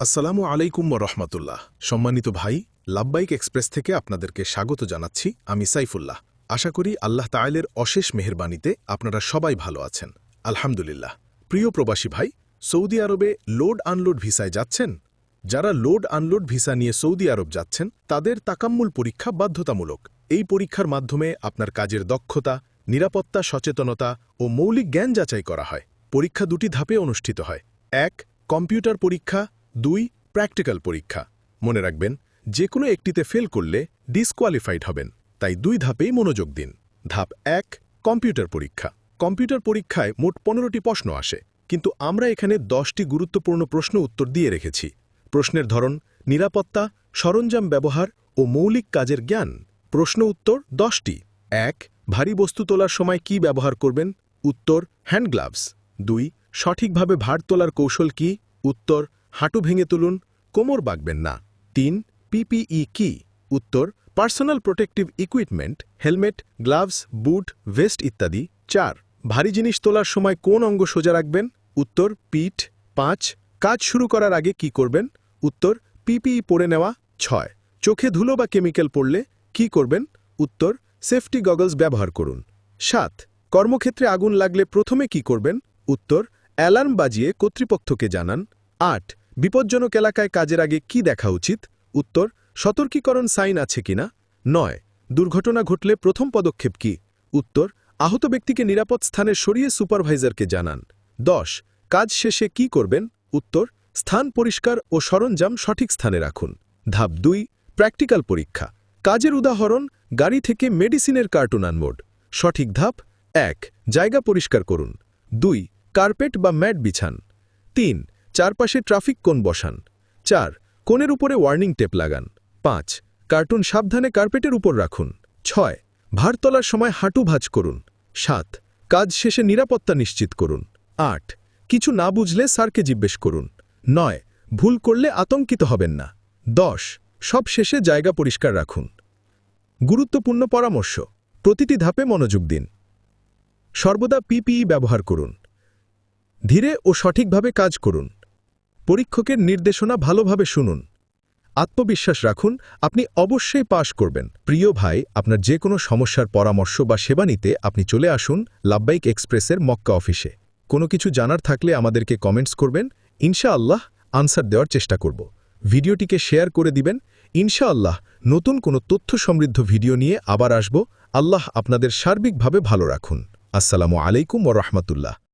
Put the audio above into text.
আসসালামু আলাইকুম রহমতুল্লাহ। সম্মানিত ভাই লাব্বাইক এক্সপ্রেস থেকে আপনাদেরকে স্বাগত জানাচ্ছি, আমি সাইফুল্লাহ। আশা করি আল্লাহ তাইলের অশেষ মেহেরবানিতে আপনারা সবাই ভালো আছেন। আলহামদুলিল্লাহ। প্রিয় প্রবাসী ভাই, সৌদি আরবে লোড আনলোড ভিসায় যাচ্ছেন? যারা লোড আনলোড ভিসা নিয়ে সৌদি আরব যাচ্ছেন, তাদের তাকাম্মুল পরীক্ষা বাধ্যতামূলক। এই পরীক্ষার মাধ্যমে আপনার কাজের দক্ষতা, নিরাপত্তা, সচেতনতা ও মৌলিক জ্ঞান যাচাই করা হয়। পরীক্ষা দুটি ধাপে অনুষ্ঠিত হয়। এক, কম্পিউটার পরীক্ষা দুই প্র্যাকটিক্যাল পরীক্ষা। মনে রাখবেন যে কোনো একটিতে ফেল করলে ডিসকোয়ালিফাইড হবেন। তাই দুই ধাপেই মনোযোগ দিন। ধাপ এক কম্পিউটার পরীক্ষা। কম্পিউটার পরীক্ষায় মোট পনেরোটি প্রশ্ন আসে। কিন্তু আমরা এখানে দশটি গুরুত্বপূর্ণ প্রশ্ন উত্তর দিয়ে রেখেছি। প্রশ্নের ধরন, নিরাপত্তা, সরঞ্জাম ব্যবহার ও মৌলিক কাজের জ্ঞান। প্রশ্ন উত্তর দশটি। এক, ভারী বস্তু তোলার সময় কি ব্যবহার করবেন? উত্তর হ্যান্ড গ্লাভস দুই, সঠিকভাবে ভার তোলার কৌশল কি? উত্তর হাঁটু ভেঙে তুলুন, কোমর বাগবেন না। তিন পিপিই কি? উত্তর, personal protective equipment, helmet, gloves, boot, vest ইত্যাদি। চার, ভারী জিনিস তোলার সময় কোন অঙ্গ সোজা রাখবেন? উত্তর, পিঠ। পাঁচ, কাজ শুরু করার আগে কি করবেন? উত্তর পিপিই পরে নেওয়া। ছয়, চোখে ধুলো বা কেমিক্যাল পড়লে কি করবেন? উত্তর, সেফটি গগলস ব্যবহার করুন। সাত, কর্মক্ষেত্রে আগুন লাগলে প্রথমে কি করবেন? উত্তর, অ্যালার্ম বাজিয়ে কর্তৃপক্ষকে জানান। আট বিপজ্জনক এলাকায় কাজের আগে কি দেখা উচিত? উত্তর, সতর্কীকরণ সাইন আছে কিনা? নয়, দুর্ঘটনা ঘটলে প্রথম পদক্ষেপ কি? উত্তর, আহত ব্যক্তিকে নিরাপদ স্থানে সরিয়ে সুপারভাইজারকে জানান। দশ, কাজ শেষে কি করবেন? উত্তর, স্থান পরিষ্কার ও সরঞ্জাম সঠিক স্থানে রাখুন। ধাপ দুই, প্র্যাকটিক্যাল পরীক্ষা। কাজের উদাহরণ, গাড়ি থেকে মেডিসিনের কার্টুন আনমোড সঠিক ধাপ, এক, জায়গা পরিষ্কার করুন। দুই, কার্পেট বা ম্যাট বিছান। তিন চারপাশে ট্রাফিক কোন বসান। চার, কোণের উপরে ওয়ার্নিং টেপ লাগান। পাঁচ, কার্টুন সাবধানে কার্পেটের উপর রাখুন। ছয়, ভার তোলার সময় হাঁটু ভাঁজ করুন। সাত, কাজ শেষে নিরাপত্তা নিশ্চিত করুন। আট, কিছু না বুঝলে স্যারকে জিজ্ঞেস করুন। নয়, ভুল করলে আতঙ্কিত হবেন না। দশ, সব শেষে জায়গা পরিষ্কার রাখুন। গুরুত্বপূর্ণ পরামর্শ, প্রতিটি ধাপে মনোযোগ দিন। সর্বদা পিপিই ব্যবহার করুন। ধীরে ও সঠিকভাবে কাজ করুন। পরীক্ষকের নির্দেশনা ভালোভাবে শুনুন। আত্মবিশ্বাস রাখুন, আপনি অবশ্যই পাশ করবেন। প্রিয় ভাই, আপনার যে কোনো সমস্যার পরামর্শ বা সেবা নিতে আপনি চলে আসুন লাব্বাইক এক্সপ্রেসের মক্কা অফিসে। কোনো কিছু জানার থাকলে আমাদেরকে কমেন্টস করবেন, ইনশাআল্লাহ আনসার দেওয়ার চেষ্টা করব। ভিডিওটিকে শেয়ার করে দিবেন, ইনশাআল্লাহ নতুন কোনো তথ্য সমৃদ্ধ ভিডিও নিয়ে আবার আসব। আল্লাহ আপনাদের সার্বিকভাবে ভালো রাখুন। আসসালামু আলাইকুম ও রহমতুল্লাহ।